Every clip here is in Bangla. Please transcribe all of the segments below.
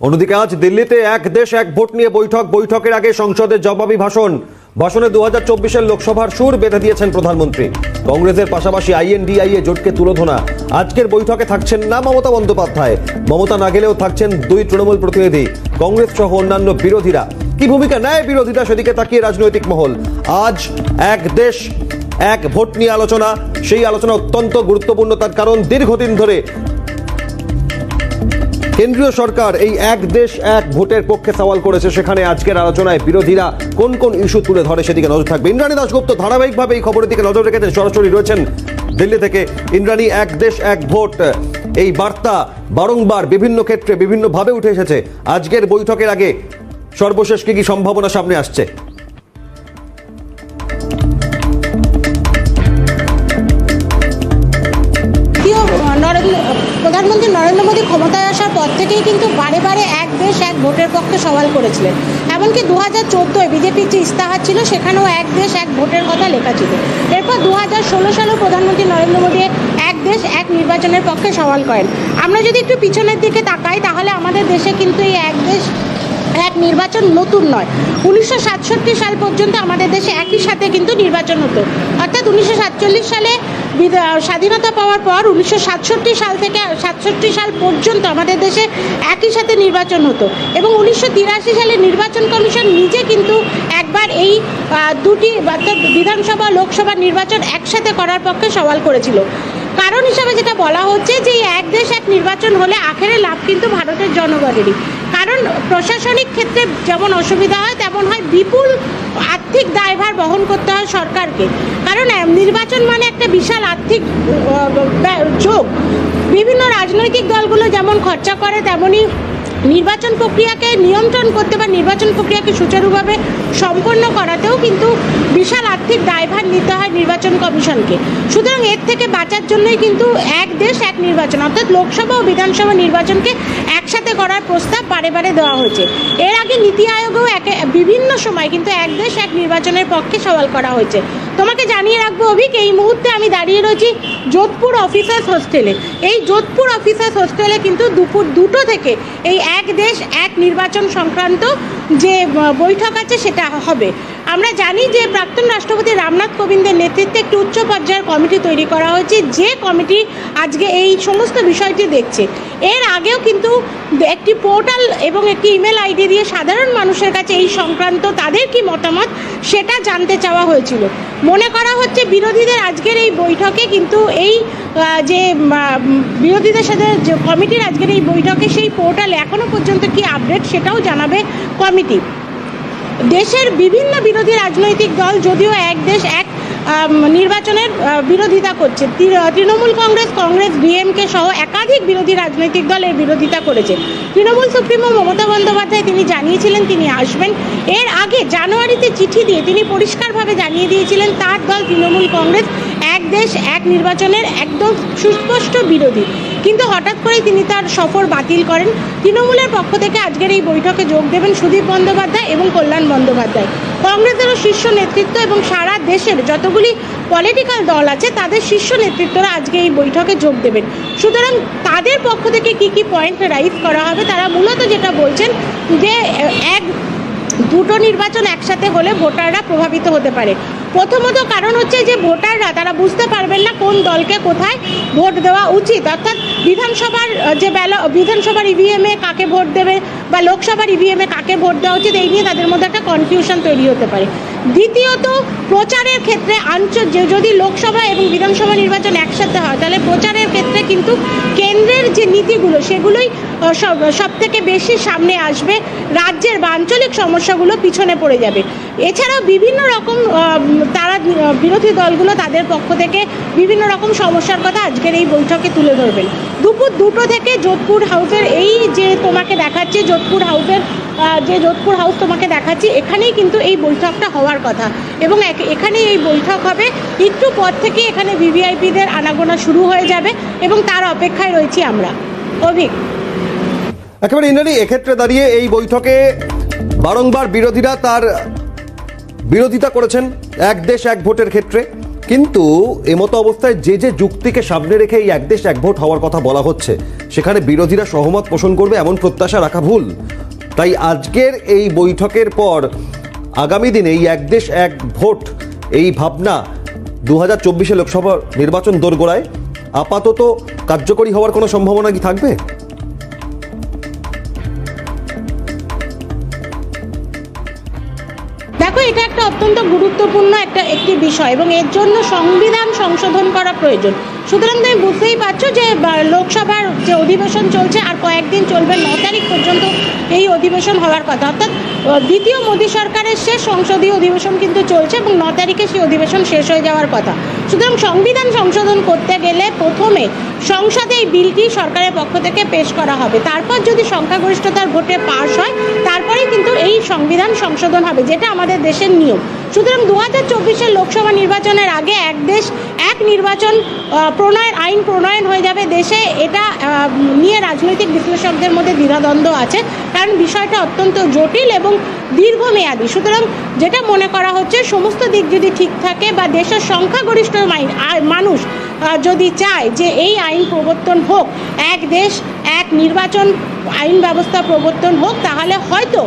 অন্যদিকে আজ দিল্লিতে এক দেশ এক ভোট নিয়ে বৈঠক। বৈঠকের আগে সংসদের জবাবি ভাষণ। ভাষণে দু হাজার চব্বিশের লোকসভার সুর বেঁধে দিয়েছেন প্রধানমন্ত্রী। কংগ্রেসের পাশাপাশি আইএনডিআইএ জোটকে তুলোধনা। আজকের বৈঠকে থাকছেন না মমতা বন্দ্যোপাধ্যায়। মমতা না গেলেও থাকছেন দুই তৃণমূল প্রতিনিধি, কংগ্রেস সহ অন্যান্য বিরোধীরা। কি ভূমিকা নেয় বিরোধীরা সেদিকে তাকিয়ে রাজনৈতিক মহল? আজ এক দেশ এক ভোট নিয়ে আলোচনা। সেই আলোচনা অত্যন্ত গুরুত্বপূর্ণ। তার কারণ দীর্ঘদিন ধরে কেন্দ্রীয় সরকার এই এক দেশ এক ভোটের পক্ষে সওয়াল করেছে। সেখানে আজকের আলোচনায় বিরোধীরা কোন কোন ইস্যু তুলে ধরে সেদিকে নজর থাকবে। ইন্দ্রাণী দাশগুপ্ত ধারাবাহিকভাবে এই খবরের দিকে নজর রেখেছেন। সরাসরি রয়েছেন দিল্লি থেকে ইন্দ্রাণী, এক দেশ, এক ভোট। এই বার্তা বারংবার বিভিন্ন ক্ষেত্রে বিভিন্নভাবে উঠে এসেছে। আজকের বৈঠকের আগে সর্বশেষ কি কি সম্ভাবনা সামনে আসছে? কিন্তু বারে বারে এক দেশ, এক ভোটের পক্ষে সওয়াল করেছিলেন। এমনকি দু হাজার চোদ্দোয় বিজেপির যে ইস্তাহার ছিল, সেখানেও এক দেশ, এক ভোটের কথা লেখা ছিল। এরপর দু হাজার ষোলো সালেও প্রধানমন্ত্রী নরেন্দ্র মোদী এক দেশ, এক নির্বাচনের পক্ষে সওয়াল করেন। আমরা যদি একটু পিছনের দিকে তাকাই, তাহলে আমাদের দেশে কিন্তু এই এক দেশ এক নির্বাচন নতুন নয়। উনিশশো সাল পর্যন্ত আমাদের দেশে একই সাথে কিন্তু নির্বাচন হতো। অর্থাৎ উনিশশো সাতচল্লিশ সালে স্বাধীনতা পাওয়ার পর উনিশশো সাতষট্টি সাল থেকে, সাতষট্টি সাল পর্যন্ত আমাদের দেশে একই সাথে নির্বাচন হতো। এবং উনিশশো তিরাশি সালে নির্বাচন কমিশন নিজে কিন্তু একবার এই দুটি অর্থাৎ বিধানসভা, লোকসভা নির্বাচন একসাথে করার পক্ষে সওয়াল করেছিল। কারণ হিসাবে যেটা বলা হচ্ছে যে এক দেশ এক নির্বাচন হলে আখেরে লাভ কিন্তু ভারতের জনগণেরই। কারণ প্রশাসনিক ক্ষেত্রে যেমন অসুবিধা হয়, তেমন হয় বিপুল আর্থিক দায়ভার বহন করতে হয় সরকারকে। কারণ নির্বাচন মানে একটা বিশাল আর্থিক ঝোঁক বিভিন্ন রাজনৈতিক দলগুলো যেমন খরচা করে, তেমনই নির্বাচন প্রক্রিয়াকে নিয়ন্ত্রণ করতে বা নির্বাচন প্রক্রিয়াকে সুচারুভাবে সম্পন্ন করাতেও কিন্তু বিশাল আর্থিক দায়ভার নিতে হয় নির্বাচন কমিশনকে। সুতরাং এর থেকে বাঁচার জন্যই কিন্তু এক দেশ, এক নির্বাচন। অর্থাৎ লোকসভা ও বিধানসভা নির্বাচনকে একসাথে করার প্রস্তাব বারে বারে দেওয়া হয়েছে। এর আগে নীতি আয়োগেও একে বিভিন্ন সময় কিন্তু এক দেশ, এক নির্বাচনের পক্ষে সওয়াল করা হয়েছে। তোমাকে জানিয়ে রাখব অভিক, এই মুহূর্তে আমি দাঁড়িয়ে রয়েছি যোধপুর অফিসার্স হোস্টেলে। এই যোধপুর অফিসার্স হোস্টেলে কিন্তু দুপুর দুটো থেকে এই এক দেশ, এক নির্বাচন সংক্রান্ত যে বৈঠক আছে সেটা হবে। আমরা জানি যে প্রাক্তন রাষ্ট্রপতি রামনাথ কোবিন্দের নেতৃত্বে একটি উচ্চ পর্যায়ের কমিটি তৈরি করা হয়েছে। যে কমিটি আজকে এই সমস্ত বিষয়টি দেখছে, এর আগেও কিন্তু একটি পোর্টাল এবং একটি ইমেল আইডি দিয়ে সাধারণ মানুষের কাছে এই সংক্রান্ত তাদের কি মতামত সেটা জানতে চাওয়া হয়েছিল। মনে করা হচ্ছে বিরোধীদের আজকের এই বৈঠকে কিন্তু এই যে বিরোধীদের সাথে যে কমিটির আজকের এই বৈঠকে সেই পোর্টাল এখনও পর্যন্ত কি আপডেট সেটাও জানাবে কমিটি। দেশের বিভিন্ন বিরোধী রাজনৈতিক দল, যদিও এক দেশ এক নির্বাচনের বিরোধিতা করছে। তৃণমূল কংগ্রেস কংগ্রেস, ডিএমকে সহ একাধিক বিরোধী রাজনৈতিক দলের বিরোধিতা করেছে। তৃণমূল সুপ্রিমো মমতা বন্দ্যোপাধ্যায় তিনি জানিয়েছিলেন তিনি আসবেন। এর আগে জানুয়ারিতে চিঠি দিয়ে তিনি পরিষ্কারভাবে জানিয়ে দিয়েছিলেন তার দল তৃণমূল কংগ্রেস। দেশ এক নির্বাচনের একদম সুস্পষ্ট বিরোধী। কিন্তু হঠাৎ করেই তিনি তার সফর বাতিল করেন। তৃণমূলের পক্ষ থেকে আজকের এই বৈঠকে যোগ দেবেন সুদীপ বন্দ্যোপাধ্যায় এবং কল্যাণ বন্দ্যোপাধ্যায়। কংগ্রেসেরও শীর্ষ নেতৃত্ব এবং সারা দেশের যতগুলি পলিটিক্যাল দল আছে, তাদের শীর্ষ নেতৃত্বরা আজকে এই বৈঠকে যোগ দেবেন। সুতরাং তাদের পক্ষ থেকে কি কি পয়েন্ট রাইজ করা হবে, তারা মূলত যেটা বলছেন যে এক দুটো নির্বাচন একসাথে হলে ভোটাররা প্রভাবিত হতে পারে। প্রথমত কারণ হচ্ছে যে ভোটাররা, তারা বুঝতে পারবেন না কোন দলকে কোথায় ভোট দেওয়া উচিত। অর্থাৎ বিধানসভার যে ব্যাল, বিধানসভার ইভিএমে কাকে ভোট দেবে বা লোকসভার ইভিএমে কাকে ভোট দেওয়া উচিত, এই নিয়ে তাদের মধ্যে একটা কনফিউশন তৈরি হতে পারে। দ্বিতীয়ত, প্রচারের ক্ষেত্রে আঞ্চল যে যদি লোকসভা এবং বিধানসভা নির্বাচন একসাথে হয়, তাহলে প্রচারের ক্ষেত্রে কিন্তু কেন্দ্রের যে নীতিগুলো, সেগুলোই সব সব থেকে বেশি সামনে আসবে রাজ্যের বা আঞ্চলিক সমস্যাগুলো পিছনে পড়ে যাবে। এছাড়াও বিভিন্ন রকম তারা বিরোধী দলগুলো তাদের পক্ষ থেকে বিভিন্ন রকম সমস্যার কথা আজকের এই বৈঠকে তুলে ধরবেন। দুপুর দুটো থেকে যোধপুর হাউসের এই যে তোমাকে দেখাচ্ছি, যোধপুর হাউসের যে যোধপুর হাউস তোমাকে দেখাচ্ছি, এখানেই কিন্তু এই বৈঠকটা হওয়ার কথা। এবং এখানে এই বৈঠক হবে। একটু পর থেকে এখানে ভিভিআইপিদের আনাগোনা শুরু হয়ে যাবে এবং তার অপেক্ষায় রয়েছি আমরা। অভিক। একেবারে ইন্দ্রাণী, এক্ষেত্রে দাঁড়িয়ে এই বৈঠকে বারংবার বিরোধীরা তার বিরোধিতা করেছেন, এক দেশ, এক ভোটের ক্ষেত্রে। কিন্তু এমতো অবস্থায় যে যে যুক্তিকে সামনে রেখে এই এক দেশ, এক ভোট হওয়ার কথা বলা হচ্ছে, সেখানে বিরোধীরা সহমত পোষণ করবে এমন প্রত্যাশা রাখা ভুল। তাই আজকের এই বৈঠকের পর আগামী দিনে এই এক দেশ, এক ভোট, এই ভাবনা দু হাজার চব্বিশে লোকসভা নির্বাচন দোরগোড়ায় আপাতত কার্যকরী হওয়ার কোনো সম্ভাবনা কি থাকবে? অত্যন্ত গুরুত্বপূর্ণ একটা একটি বিষয় এবং এর জন্য সংবিধান সংশোধন করা প্রয়োজন। সুতরাং তুমি বুঝতেই পারছ যে লোকসভার যে অধিবেশন চলছে আর কয়েকদিন চলবে, ন তারিখ পর্যন্ত এই অধিবেশন হওয়ার কথা। অর্থাৎ দ্বিতীয় মোদী সরকারের শেষ সংসদীয় অধিবেশন কিন্তু চলছে এবং ন তারিখে সেই অধিবেশন শেষ হয়ে যাওয়ার কথা। সুতরাং সংবিধান সংশোধন করতে গেলে প্রথমে সংসদে এই বিলটি সরকারের পক্ষ থেকে পেশ করা হবে। তারপর যদি সংখ্যাগরিষ্ঠতার ভোটে পাশ হয়, তারপরেই কিন্তু এই সংবিধান সংশোধন হবে, যেটা আমাদের দেশের নিয়ম। সুতরাং দু হাজার চব্বিশের লোকসভা নির্বাচনের আগে এক দেশ, এক নির্বাচন প্রণয়ন আইন প্রণয়ন হয়ে যাবে। দেশে এটা নিয়ে রাজনৈতিক বিশ্লেষকদের মধ্যে দ্বিধাদ্বন্দ্ব আছে। কারণ বিষয়টা অত্যন্ত জটিল এবং দীর্ঘমেয়াদী। সুতরাং যেটা মনে করা হচ্ছে, সমস্ত দিক যদি ঠিক থাকে বা দেশের সংখ্যাগরিষ্ঠ মানুষ যদি চায় যে এই আইন প্রবর্তন হোক, এক দেশ, এক নির্বাচন আইন ব্যবস্থা প্রবর্তন হোক, তাহলে হয়তো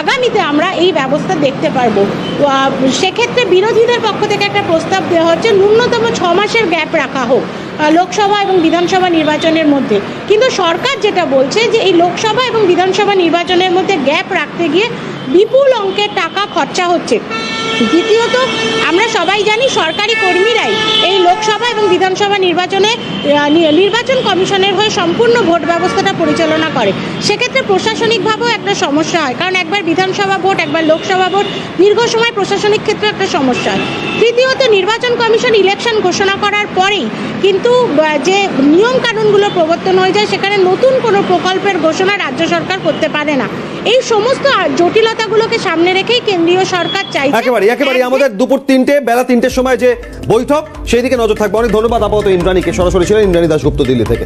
আগামীতে আমরা এই ব্যবস্থা দেখতে পারব। সেক্ষেত্রে বিরোধীদের পক্ষ থেকে একটা প্রস্তাব দেওয়া হচ্ছে, ন্যূনতম ছ মাসের গ্যাপ রাখা হোক লোকসভা এবং বিধানসভা নির্বাচনের মধ্যে। কিন্তু সরকার যেটা বলছে যে এই লোকসভা এবং বিধানসভা নির্বাচনের মধ্যে গ্যাপ রাখতে গিয়ে বিপুল অঙ্কের টাকা খরচা হচ্ছে। দ্বিতীয়ত, আমরা সবাই জানি সরকারি কর্মীরাই এই লোকসভা এবং বিধানসভা নির্বাচনে নির্বাচন কমিশনের হয়ে সম্পূর্ণ ভোট ব্যবস্থাটা পরিচালনা করে। সেক্ষেত্রে প্রশাসনিকভাবেও একটা সমস্যা হয়, কারণ একবার বিধানসভা ভোট, একবার লোকসভা ভোট, দীর্ঘ সময় প্রশাসনিক ক্ষেত্রে একটা সমস্যা হয়। তৃতীয়ত, নির্বাচন কমিশন ইলেকশন ঘোষণা করার পরেই কিন্তু যে নিয়ম কানুনগুলো প্রবর্তন হয়ে যায়, সেখানে নতুন কোনো প্রকল্পের ঘোষণা রাজ্য সরকার করতে পারে না। এই সমস্ত জটিলতাগুলোকে সামনে রেখেই কেন্দ্রীয় সরকার চাইছে একেবারে একেবারে আমাদের দুপুর তিনটে বেলা তিনটের সময় যে বৈঠক সেই দিকে নজর থাকবে। অনেক ধন্যবাদ আপাতত ইন্দ্রাণীকে। সরাসরি ছিলেন ইন্দ্রাণী দাসগুপ্ত দিল্লি থেকে।